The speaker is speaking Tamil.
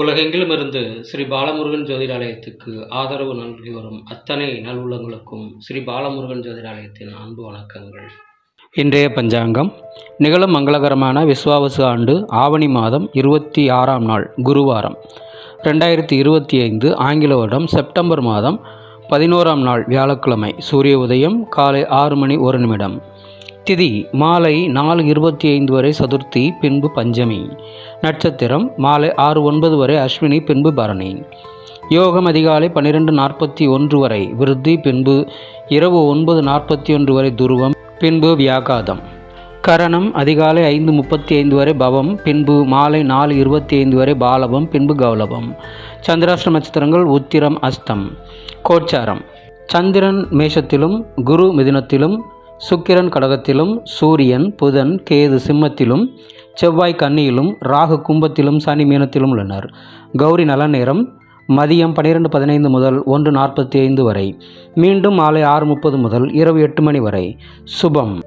உலகெங்கிலும் இருந்து ஸ்ரீ பாலமுருகன் ஜோதிடாலயத்துக்கு ஆதரவு நல்கி வரும் அத்தனை நல்லுள்ளங்களுக்கும் ஸ்ரீ பாலமுருகன் ஜோதிடாலயத்தின் அன்பு வணக்கங்கள். இன்றைய பஞ்சாங்கம் நிகழும் மங்களகரமான விஸ்வாவசு ஆண்டு ஆவணி மாதம் இருபத்தி ஆறாம் நாள் குருவாரம். ரெண்டாயிரத்தி இருபத்தி ஐந்து ஆங்கில வருடம் செப்டம்பர் மாதம் பதினோராம் நாள் வியாழக்கிழமை. சூரிய உதயம் காலை ஆறு மணி ஒரு நிமிடம். திதி மாலை நாலு இருபத்தி ஐந்து வரை சதுர்த்தி பின்பு பஞ்சமி. நட்சத்திரம் மாலை ஆறு ஒன்பது வரை அஸ்வினி பின்பு பரணி. யோகம் அதிகாலை பன்னிரெண்டு நாற்பத்தி ஒன்று வரை விருத்தி பின்பு இரவு ஒன்பது நாற்பத்தி ஒன்று வரை துருவம் பின்பு வியாகாதம். கரணம் அதிகாலை ஐந்து முப்பத்தி ஐந்து வரை பவம் பின்பு மாலை நாலு இருபத்தி ஐந்து வரை பாலவம் பின்பு கௌலவம் சந்திராஷ்ட நட்சத்திரங்கள் உத்திரம் அஸ்தம். கோச்சாரம். சந்திரன் மேஷத்திலும் குரு மிதினத்திலும் சுக்கிரன் கடகத்திலும் சூரியன் புதன் கேது சிம்மத்திலும் செவ்வாய் கன்னியிலும் ராகு கும்பத்திலும் சனி மீனத்திலும் உள்ளனர். கௌரி நல நேரம் மதியம் பன்னிரெண்டு பதினைந்து முதல் ஒன்று நாற்பத்தி ஐந்து வரை. மீண்டும் மாலை ஆறு முப்பது முதல் இரவு எட்டு மணி வரை. சுபம்.